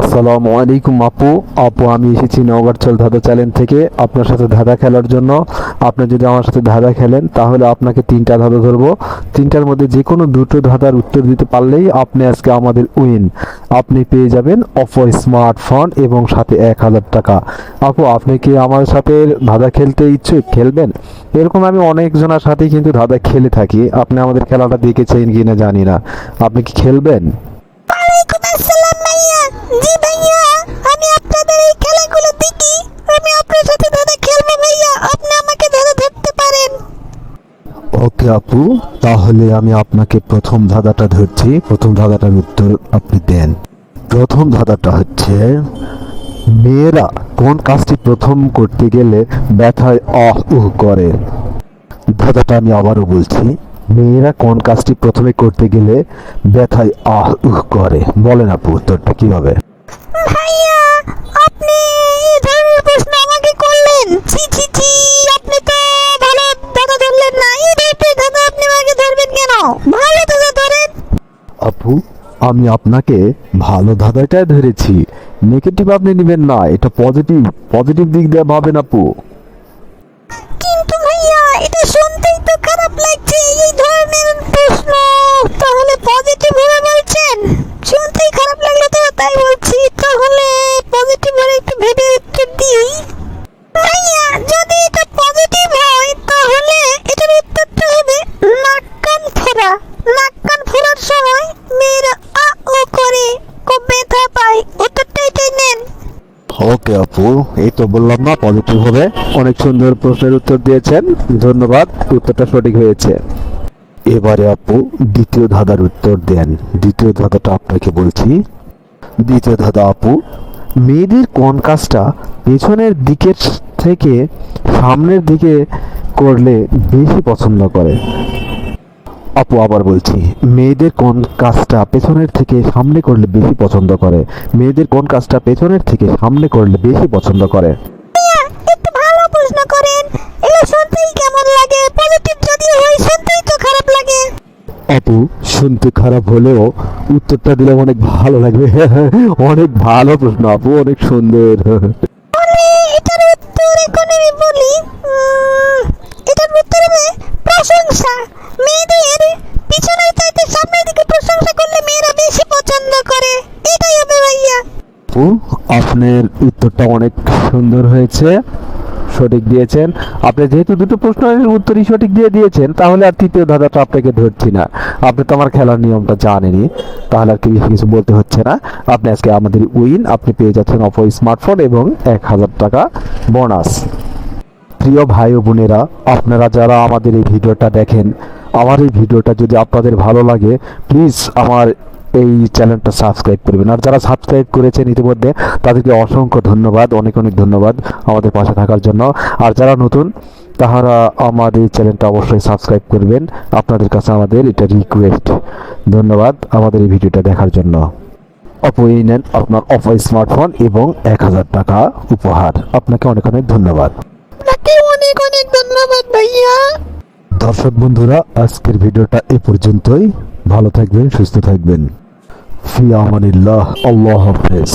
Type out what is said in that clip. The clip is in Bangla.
আসসালামু আলাইকুম আপু। আপু, আমি এসেছি নওগাঁরচল ধাঁধা চ্যানেল থেকে। আপনার সাথে ধাঁধা খেলার জন্য। আপনি যদি আমার সাথে ধাঁধা খেলেন, তাহলে আপনাকে তিনটা ধাঁধা ধরবো। তিনটার মধ্যে যে কোনো দুটো ধাঁধার উত্তর দিতে পারলেই আপনি আজকে আমাদের উইন আপনি পেয়ে যাবেন অপো স্মার্টফোন এবং সাথে এক হাজার টাকা। আপু, আপনি কি আমার সাথে ধাঁধা খেলতে ইচ্ছুক? খেলবেন? এরকম আমি অনেকজনের সাথেই কিন্তু ধাঁধা খেলে থাকি। আপনি আমাদের খেলাটা দেখেছেন কি না জানি না। আপনি কি খেলবেন? জি ভাইয়া, আমি আপনাদের এই খেলাগুলো দেখি। আমি আপনার সাথে দাদা খেলব ভাইয়া, আপনি আমাকে দাদা ধরতে পারেন। ওকে আপু, তাহলে আমি আপনাকে প্রথম ধাঁধাটা ধরছি। প্রথম ধাঁধাটার উত্তর আপনি দেন। প্রথম ধাঁধাটা হচ্ছে, মেয়েরা কোন কাজটি প্রথম করতে গেলে ব্যথায় আহ উহ করে? ধাঁধাটা আমি আবারও বলছি। মেয়েরা কোন কাজটি প্রথমে করতে গেলে ব্যথায় আহ উহ করে? বলেন আপু উত্তরটা কি হবে ভাইয়া আপনি এই ধরনের প্রশ্ন আমাকে করলেন। আপনি তো ভালো দাদা ধরলেন না। এই টাইপের দাদা আপনি আমাকে ধরবেন কেন? ভালো দাদা ধরেন। আপু আমি আপনাকে ভালো ধাঁধাটাই ধরেছি। নেগেটিভ আপনি নেবেন না এটা পজিটিভ। পজিটিভ দিক দিয়ে ভাবেন আপু। কিন্তু ভাইয়া এটা শুনতেই তো খারাপ লাগছে এই ধরনের প্রশ্ন তাহলে পজিটিভ ভাবে বলছেন শুনতেই খারাপ লাগল তো তাই বলছি তাহলে পজিটিভ ভাবে একটু ভেবে উত্তর দিই ভাইয়া যদি এটা পজিটিভ হয় তাহলে এটার উত্তরটা হবে নাক কান ফোড়া নাক কান ফোড়ার সময় মেয়েরা আ ও করে খুব ব্যথা পায় উত্তরটা এটাই নেন ওকে আপু, এই তো বললাম না পজিটিভ হবে। অনেক সুন্দর প্রশ্নের উত্তর দিয়েছেন। ধন্যবাদ, উত্তরটা সঠিক হয়েছে। এবারে আপু, দ্বিতীয় ধাঁধার উত্তর দেন। দ্বিতীয় ধাঁধাটা আপনাকে বলছি। দ্বিতীয় ধাঁধা আপু, মেয়েদের কোন কাজটা পেছনের দিকের থেকে সামনের দিকে করলে বেশি পছন্দ করে? আপু আবার বলছি মেয়েদের কোন কাজটা পেছনের থেকে সামনে করলে বেশি পছন্দ করে? মেয়েদের কোন কাজটা পেছনের থেকে সামনে করলে বেশি পছন্দ করে? একটু ভালো প্রশ্ন করেন। এগুলো শুনতেই কেমন লাগে? পজিটিভ যদি হয় শুনতেই তো খারাপ লাগে। আপু শুনতে খারাপ হলেও উত্তরটা দিলে অনেক ভালো লাগবে। অনেক ভালো প্রশ্ন আপু অনেক সুন্দর। বলে এটার উত্তর এখন আমি বলি উম, এটার উত্তর হবে প্রশংসা মেয়েদের পিছনের চাইতে সামনের দিকে প্রশংসা করলে মেয়েরা বেশি পছন্দ করে এটাই হবে ভাইয়া আপু আপনার উত্তরটা অনেক সুন্দর হয়েছে, সঠিক দিয়েছেন। আপনি যেহেতু দুটো প্রশ্নের উত্তরই সঠিক দিয়ে দিয়েছেন, তাহলে আর তৃতীয় ধাঁধাটা আপনাকে ধরছি না। আপনি তো আমার খেলার নিয়মটা জানেনই, তাহলে আর কি বেশি কিছু বলতে হচ্ছে না। আপনি আজকে আমাদের উইন, আপনি পেয়ে যাচ্ছেন অপো স্মার্টফোন এবং এক হাজার টাকা বোনাস। প্রিয় ভাই ও বোনেরা, আপনারা যারা আমাদের এই ভিডিওটা দেখেন, আমার এই ভিডিওটা যদি আপনাদের ভালো লাগে প্লিজ আমার এই চ্যানেলটা সাবস্ক্রাইব করবেন। আর যারা সাবস্ক্রাইব করেছেন ইতিমধ্যে, তাদেরকে অসংখ্য ধন্যবাদ, অনেক অনেক ধন্যবাদ আমাদের পাশে থাকার জন্য। আর যারা নতুন, তাহারা এই চ্যানেলটা অবশ্যই সাবস্ক্রাইব করবেন। আপনাদের কাছে আমাদের এটা রিকোয়েস্ট ধন্যবাদ আমাদের এই ভিডিওটা দেখার জন্য। অপো নেন আপনার অপো স্মার্টফোন এবং এক হাজার টাকা উপহার। আপনাকে অনেক অনেক ধন্যবাদ। অনেক অনেক ধন্যবাদ ভাইয়া। দর্শক বন্ধুরা আজকের ভিডিওটা এ পর্যন্তই। ভালো থাকবেন সুস্থ থাকবেন। ফি আমানিল্লাহ আল্লাহ হাফেজ।